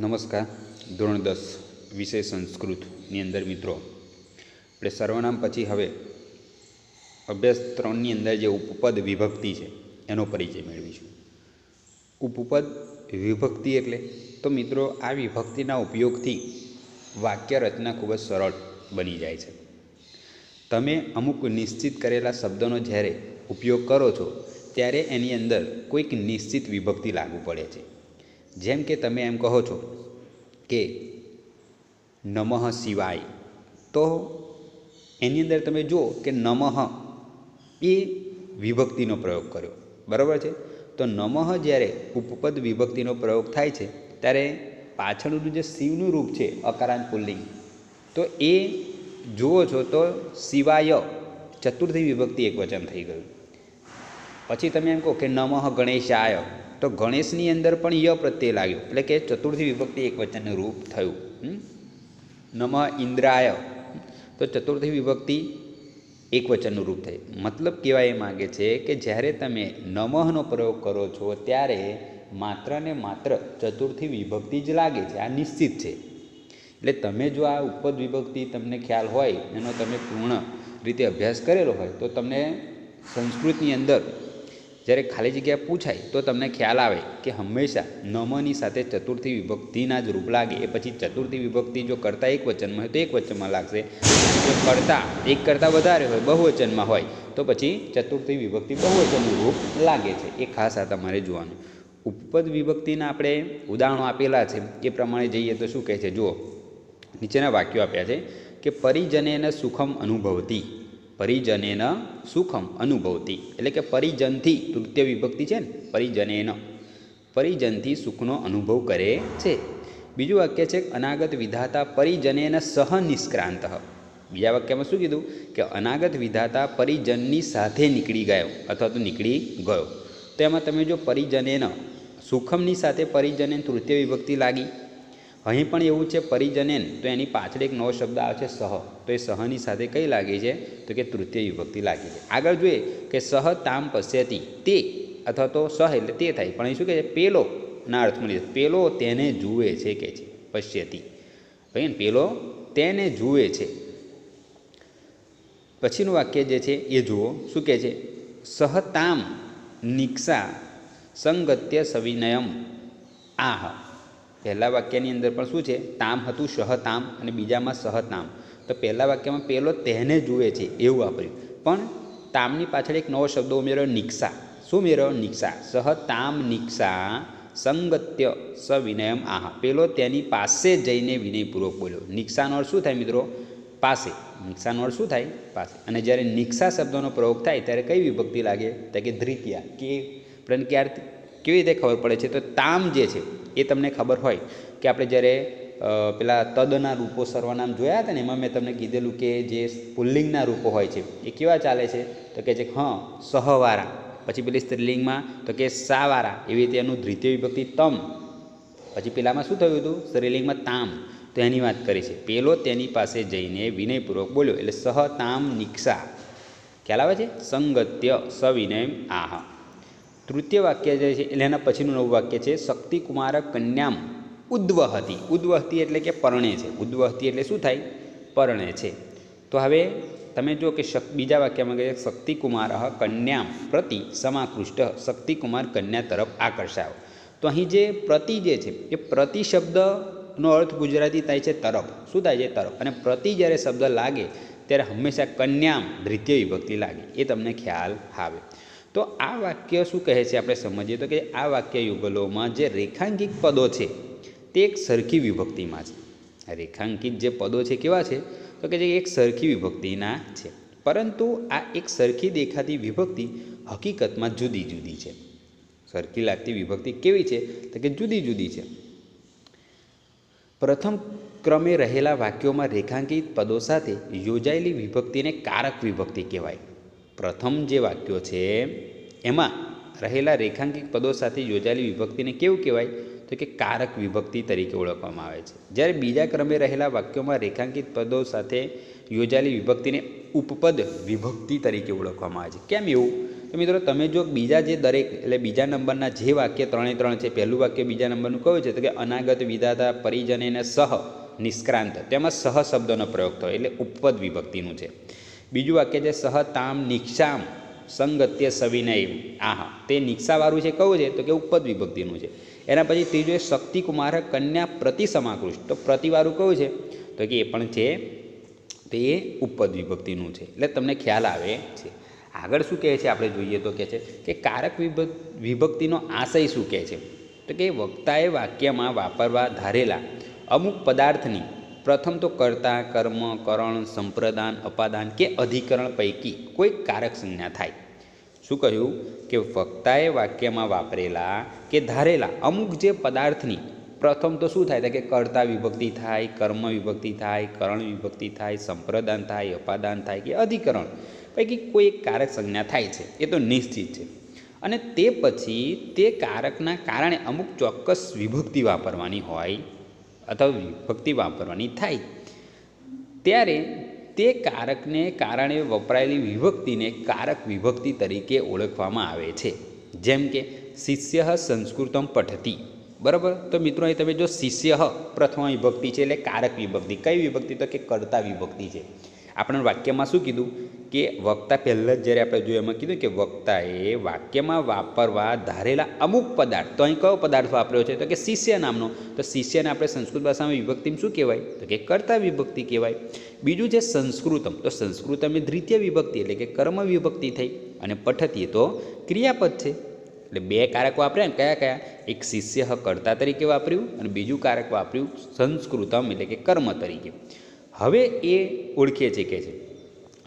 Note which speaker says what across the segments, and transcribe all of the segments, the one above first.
Speaker 1: નમસ્કાર. ધોરણ દસ, વિષય સંસ્કૃતની અંદર મિત્રો. આપણે સર્વનામ પછી હવે અભ્યાસ ત્રણની અંદર જે ઉપપદ વિભક્તિ છે, એનો પરિચય મેળવીશું. ઉપપદ વિભક્તિ એટલે? તો મિત્રો, આ વિભક્તિના ઉપયોગથી વાક્ય રચના ખૂબ જ સરળ બની જાય છે. તમે અમુક નિશ્ચિત કરેલા શબ્દોનો જ્યારે ઉપયોગ કરો છો, ત્યારે એની અંદર કોઈક નિશ્ચિત વિભક્તિ લાગુ પડે છે. જેમ કે તમે એમ કહો છો કે નમઃ શિવાય. તો એની અંદર તમે જુઓ કે નમઃ એ વિભક્તિનો પ્રયોગ કર્યો. બરાબર છે? તો નમઃ જ્યારે ઉપપદ વિભક્તિનો પ્રયોગ થાય છે, ત્યારે પાછળનું જે શિવનું રૂપ છે, અકારાંત પુલ્લિંગ, તો એ જુઓ છો તો શિવાય ચતુર્થી વિભક્તિ એક વચન થઈ ગયું. પછી તમે એમ કહો કે નમઃ ગણેશાય. તો ગણેશની અંદર પણ ય પ્રત્યય લાગ્યો. એટલે કે ચતુર્થી વિભક્તિ એક વચનનું રૂપ થયું. નમ ઇન્દ્રાય. તો ચતુર્થી વિભક્તિ એક વચનનું રૂપ થાય. મતલબ કહેવા એ માગે છે કે જ્યારે તમે નમઃનો પ્રયોગ કરો છો, ત્યારે માત્ર ને માત્ર ચતુર્થી વિભક્તિ જ લાગે છે. આ નિશ્ચિત છે. એટલે તમે જો આ ઉપદ વિભક્તિ તમને ખ્યાલ હોય, એનો તમે પૂર્ણ રીતે અભ્યાસ કરેલો હોય, તો તમને સંસ્કૃતની અંદર જ્યારે ખાલી જગ્યા પૂછાય તો તમને ખ્યાલ આવે કે હંમેશા નમની સાથે ચતુર્થી વિભક્તિના જ રૂપ લાગે. એ પછી ચતુર્થી વિભક્તિ જો કરતાં એક વચનમાં હોય તો એક વચનમાં લાગશે. જો કરતાં એક કરતાં વધારે હોય, બહુવચનમાં હોય, તો પછી ચતુર્થી વિભક્તિ બહુવચનનું રૂપ લાગે છે. એ ખાસ આ તમારે જોવાનું. ઉપપદ વિભક્તિના આપણે ઉદાહરણો આપેલા છે. એ પ્રમાણે જઈએ તો શું કહે છે? જુઓ, નીચેના વાક્યો આપ્યા છે કે પરિજનેન સુખમ અનુભવતી. પરિજનેન સુખમ અનુભવતી. એટલે કે પરિજનથી તૃતીય વિભક્તિ છે ને, પરિજનેન. પરિજનથી સુખનો અનુભવ કરે છે. બીજું વાક્ય છે, અનાગત વિધાતા પરિજનેન સહ નિષ્ક્રાંત. બીજા વાક્યમાં શું કીધું? કે અનાગત વિધાતા પરિજનની સાથે નીકળી ગયો, અથવા તો નીકળી ગયો. તો એમાં તમે જો પરિજનેન સુખમની સાથે પરિજને તૃતીય વિભક્તિ લાગી અહીં પણ એવું છે, પરિજનેન, તો એની પાછળ એક નવો શબ્દ આવે છે, સહ. તો એ સહની સાથે કઈ લાગી છે? તો કે તૃતીય વિભક્તિ લાગી છે. આગળ જોઈએ કે સહ તામ પશ્યતી, તે અથવા તો સહ એટલે તે થાય. પણ અહીં શું કહે છે? પેલો ના અર્થમાં લીધે પેલો તેને જુએ છે કે છે, પશ્યતી. ભાઈ પેલો તેને જુએ છે. પછીનું વાક્ય જે છે એ જુઓ. શું કહે છે? સહતામ નિક્ષા સંગત્ય સવિનયમ આહ. પહેલા વાક્યની અંદર પણ શું છે? તામ હતું સહતામ અને બીજામાં સહતામ તો પહેલાં વાક્યમાં પહેલો તેને જુએ છે એવું વાપર્યું. પણ તામની પાછળ એક નવો શબ્દ ઉમેર્યો નિક્ષા શું ઉમેર્યો? નિક્ષા સહતામ નિક્ષા સંગત્ય સવિનયમ આહ. પેલો તેની પાસે જઈને વિનયપૂર્વક બોલ્યો. નિક્ષાનો અર્થ શું થાય મિત્રો? પાસે. નિક્ષાનો અર્થ શું થાય? પાસે. અને જ્યારે નિક્ષા શબ્દનો પ્રયોગ થાય ત્યારે કઈ વિભક્તિ લાગે? તો કે ધ્રિતિયા કે પણ ક્યારે કેવી રીતે ખબર પડે છે? તો તામ જે છે એ તમને ખબર હોય કે આપણે જ્યારે પેલા તદના રૂપો સર્વનામ જોયા હતા ને, એમાં મેં તમને કીધેલું કે જે પુલ્લિંગના રૂપો હોય છે, એ કેવા ચાલે છે? તો કે છે હં, સહવારા. પછી પેલી સ્ત્રીલિંગમાં તો કે સાવારા, એવી રીતે એનું દ્વિતીય વિભક્તિ તમ. પછી પેલામાં શું થયું હતું? સ્ત્રીલિંગમાં તામ. તો એની વાત કરી છે. પેલો તેની પાસે જઈને વિનયપૂર્વક બોલ્યો, એટલે સહ તામ નિક્ષા. ખ્યાલ આવે છે? સંગત્ય સવિનય આહ. તૃતીય વાક્ય જે છે, એટલે એના પછીનું નવું વાક્ય છે, શક્તિકુમાર કન્યામ ઉદ્વહતી. ઉદ્વહતી એટલે કે પરણે છે. ઉદ્વહતી એટલે શું થાય? પરણે છે. તો હવે તમે જો કે શક, બીજા વાક્યમાં કહે શક્તિકુમાર કન્યામ પ્રતિ સમાકૃષ્ટ શક્તિકુમાર કન્યા તરફ આકર્ષાયો. તો અહીં જે પ્રતિ જે છે, એ પ્રતિ શબ્દનો અર્થ ગુજરાતી થાય છે તરફ. શું થાય છે? તરફ. અને પ્રતિ જ્યારે શબ્દ લાગે, ત્યારે હંમેશા કન્યામ દ્વિતીય વિભક્તિ લાગે. એ તમને ખ્યાલ આવે. તો આ વાક્ય શું કહે છે આપણે સમજીએ તો કે આ વાક્ય યુગલોમાં જે રેખાંકિત પદો છે, તે એક સરખી વિભક્તિમાં છે. રેખાંકિત જે પદો છે કેવા છે? તો કે જે એક સરખી વિભક્તિના છે. પરંતુ આ એક સરખી દેખાતી વિભક્તિ હકીકતમાં જુદી જુદી છે. સરખી લાગતી વિભક્તિ કેવી છે? તો કે જુદી જુદી છે. પ્રથમ ક્રમે રહેલા વાક્યોમાં રેખાંકિત પદો સાથે યોજાયેલી વિભક્તિને કારક વિભક્તિ કહેવાય. પ્રથમ જે વાક્યો છે, એમાં રહેલા રેખાંકિત પદો સાથે યોજાયેલી વિભક્તિને કેવું કહેવાય? તો કે કારક વિભક્તિ તરીકે ઓળખવામાં આવે છે. જ્યારે બીજા ક્રમે રહેલા વાક્યોમાં રેખાંકિત પદો સાથે યોજાયેલી વિભક્તિને ઉપપદ વિભક્તિ તરીકે ઓળખવામાં આવે છે. કેમ એવું? તો મિત્રો, તમે જો બીજા જે દરેક, એટલે બીજા નંબરના જે વાક્ય ત્રણે ત્રણ છે, પહેલું વાક્ય બીજા નંબરનું કયું છે, તો કે અનાગત, વિધાતા પરિજનેને સહ, નિષ્ક્રાંત. તેમાં સહ શબ્દનો પ્રયોગ થયો, એટલે ઉપપદ વિભક્તિનું છે. બીજું વાક્ય છે, સહ તામ નિક્ષામ, સંગત્ય સવિનય આહા, તે નિક્ષાવાળું છે કયું છે? તો કે ઉપદ વિભક્તિનું છે. એના પછી ત્રીજું એ શક્તિકુમાર કન્યા પ્રતિ સમાકૃષ્ટ તો પ્રતિવાળું કયું છે? તો કે એ પણ છે, તે ઉપદ વિભક્તિનું છે. એટલે તમને ખ્યાલ આવે છે. આગળ શું કહે છે? આપણે જોઈએ તો કહે છે કે કારક વિભક્, વિભક્તિનો આશય શું કહે છે? તો કે વક્તાએ વાક્યમાં વાપરવા ધારેલા અમુક પદાર્થની પ્રથમ તો કર્તા, કર્મ, કરણ, સંપ્રદાન, અપાદાન કે અધિકરણ પૈકી કોઈ કારક સંજ્ઞા થાય. શું કહ્યું? કે વક્તાએ વાક્યમાં વાપરેલા કે ધારેલા અમુક જે પદાર્થની, પ્રથમ તો શું થાય? કે કર્તા વિભક્તિ થાય, કર્મ વિભક્તિ થાય, કરણ વિભક્તિ થાય, સંપ્રદાન થાય, અપાદાન થાય કે અધિકરણ પૈકી કોઈ એક કારક સંજ્ઞા થાય છે. એ તો નિશ્ચિત છે. અને તે પછી તે કારકના કારણે અમુક ચોક્કસ વિભક્તિ વાપરવાની હોય અથવા વિભક્તિ વાપરવાની થાય. ત્યારે તે કારકને કારણે વપરાયેલી વિભક્તિને કારક વિભક્તિ તરીકે ઓળખવામાં આવે છે. જેમ કે, શિષ્ય સંસ્કૃતમ પઠતી. બરાબર? તો મિત્રો, અહીં તમે જો શિષ્ય પ્રથમ વિભક્તિ છે એટલે કારક વિભક્તિ. કઈ વિભક્તિ? તો કે કર્તા વિભક્તિ છે. આપણે વાક્યમાં શું કીધું? કે વક્તા પહેલાં જ જ્યારે આપણે જોયું એમાં કીધું કે વક્તાએ વાક્યમાં વાપરવા ધારેલા અમુક પદાર્થ, તો અહીં કયો પદાર્થ વાપર્યો છે? તો કે શિષ્ય નામનો. તો શિષ્યને આપણે સંસ્કૃત ભાષામાં વિભક્તિમાં શું કહેવાય? તો કે કર્તા વિભક્તિ કહેવાય. બીજું છે સંસ્કૃતમ. તો સંસ્કૃતમ એ દ્વિતીય વિભક્તિ, એટલે કે કર્મ વિભક્તિ થઈ. અને પઠતી તો ક્રિયાપદ છે. એટલે બે કારક વાપર્યા ને, કયા કયા? એક શિષ્ય કર્તા તરીકે વાપર્યું અને બીજું કારક વાપર્યું સંસ્કૃતમ, એટલે કે કર્મ તરીકે. હવે એ ઓળખીએ છીએ કે છે.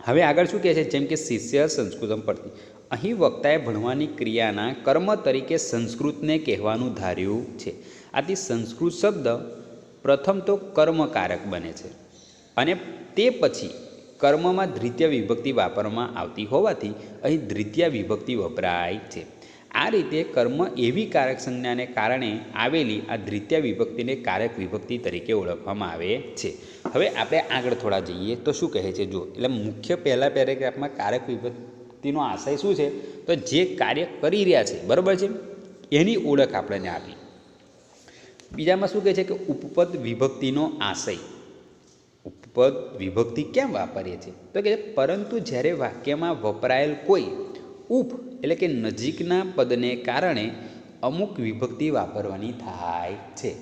Speaker 1: હવે આગળ શું કહે છે? જેમ કે શિષ્ય સંસ્કૃતમ પરથી. અહીં વક્તાએ ભણવાની ક્રિયાના કર્મ તરીકે સંસ્કૃતને કહેવાનું ધાર્યું છે. આથી સંસ્કૃત શબ્દ પ્રથમ તો કર્મકારક બને છે અને તે પછી કર્મમાં દ્વિતીય વિભક્તિ વાપરવામાં આવતી હોવાથી અહીં દ્વિતીય વિભક્તિ વપરાય છે. આ રીતે કર્મ એવી કારક સંજ્ઞાને કારણે આવેલી આ દ્વિતીય વિભક્તિને કારક વિભક્તિ તરીકે ઓળખવામાં આવે છે. હવે આપણે આગળ થોડા જઈએ તો શું કહે છે? જો, એટલે મુખ્ય પહેલાં પેરેગ્રાફમાં કારક વિભક્તિનો આશય શું છે? તો જે કાર્ય કરી રહ્યા છે, બરાબર છે? એની ઓળખ આપણને આપી. બીજામાં શું કહે છે કે ઉપપદ વિભક્તિનો આશય. ઉપપદ વિભક્તિ કેમ વાપરીએ છીએ? તો કે પરંતુ જ્યારે વાક્યમાં વપરાયેલ કોઈ ઉપ એટલે કે નજીકના પદને કારણે અમુક વિભક્તિ વાપરવાની થાય છે.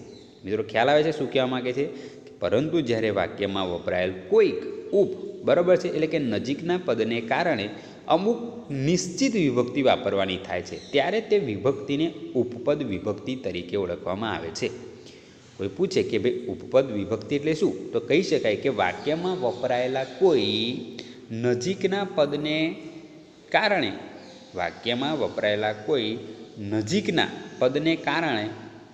Speaker 1: મિત્રો, ખ્યાલ આવે છે શું કહેવા માગે છે? પરંતુ જ્યારે વાક્યમાં વપરાયેલ કોઈક ઉપ બરાબર છે, એટલે કે નજીકના પદને કારણે અમુક નિશ્ચિત વિભક્તિ વાપરવાની થાય છે, ત્યારે તે વિભક્તિને ઉપપદ વિભક્તિ તરીકે ઓળખવામાં આવે છે. કોઈ પૂછે કે ભાઈ, ઉપપદ વિભક્તિ એટલે શું? તો કહી શકાય કે વાક્યમાં વપરાયેલા કોઈ નજીકના પદને કારણે વાક્યમાં વપરાયેલા કોઈ નજીકના પદને કારણે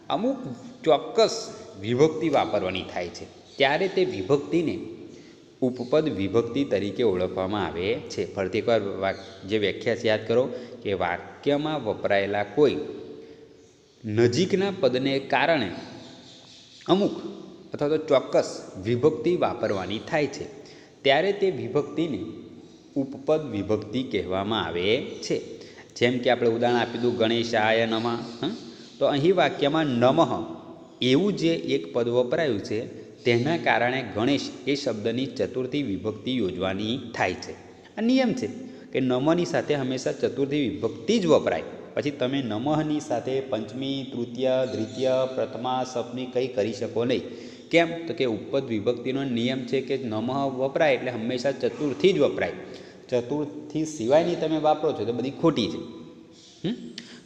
Speaker 1: અમુક ચોક્કસ વિભક્તિ વાપરવાની થાય છે. ત્યારે તે વિભક્તિને ઉપપદ વિભક્તિ તરીકે ઓળખવામાં આવે છે. ફરતી એકવાર જે વ્યાખ્યા છે, યાદ કરો કે વાક્યમાં વપરાયેલા કોઈ નજીકના પદને કારણે અમુક અથવા તો ચોક્કસ વિભક્તિ વાપરવાની થાય છે. ત્યારે તે વિભક્તિને ઉપપદ વિભક્તિ કહેવામાં આવે છે. જેમ કે આપણે ઉદાહરણ આપી દઉં, ગણેશાય નમઃ તો અહીં વાક્યમાં નમઃ એવું જે એક પદ વપરાયું છે, તેના કારણે ગણેશ એ શબ્દની ચતુર્થી વિભક્તિ યોજવાની થાય છે. આ નિયમ છે કે નમની સાથે હંમેશા ચતુર્થી વિભક્તિ જ વપરાય. પછી તમે નમઃની સાથે પંચમી, તૃતીય, દ્વિતીય, પ્રથમા સપની કંઈ કરી શકો નહીં. કેમ? તો કે ઉપપદ વિભક્તિનો નિયમ છે કે નમઃ વપરાય એટલે હંમેશા ચતુર્થી જ વપરાય. ચતુર્થી સિવાયની તમે વાપરો છો તો બધી ખોટી છે?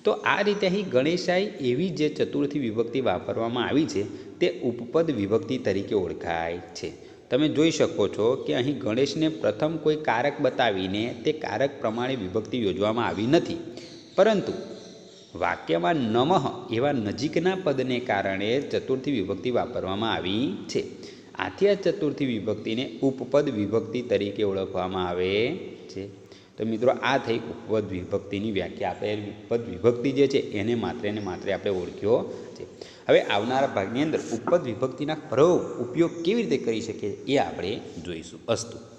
Speaker 1: તો આ રીતે અહીં ગણેશાઈ એવી જે ચતુર્થી વિભક્તિ વાપરવામાં આવી છે, તે ઉપપદ વિભક્તિ તરીકે ઓળખાય છે. તમે જોઈ શકો છો કે અહીં ગણેશને પ્રથમ કોઈ કારક બતાવીને તે કારક પ્રમાણે વિભક્તિ યોજવામાં આવી નથી. પરંતુ વાક્યમાં નમઃ એવા નજીકના પદને કારણે ચતુર્થી વિભક્તિ વાપરવામાં આવી છે. આથી આ ચતુર્થી વિભક્તિને ઉપપદ વિભક્તિ તરીકે ઓળખવામાં આવે છે. તો મિત્રો, આ થઈ ઉપપદ વિભક્તિની વ્યાખ્યા. આપણે ઉપપદ વિભક્તિ જે છે, એને માત્ર ને માત્ર આપણે ઓળખ્યો છે. હવે આવનારા ભાગની અંદર ઉપપદ વિભક્તિના પ્રયોગ ઉપયોગ કેવી રીતે કરી શકીએ, એ આપણે જોઈશું. અસ્તુ.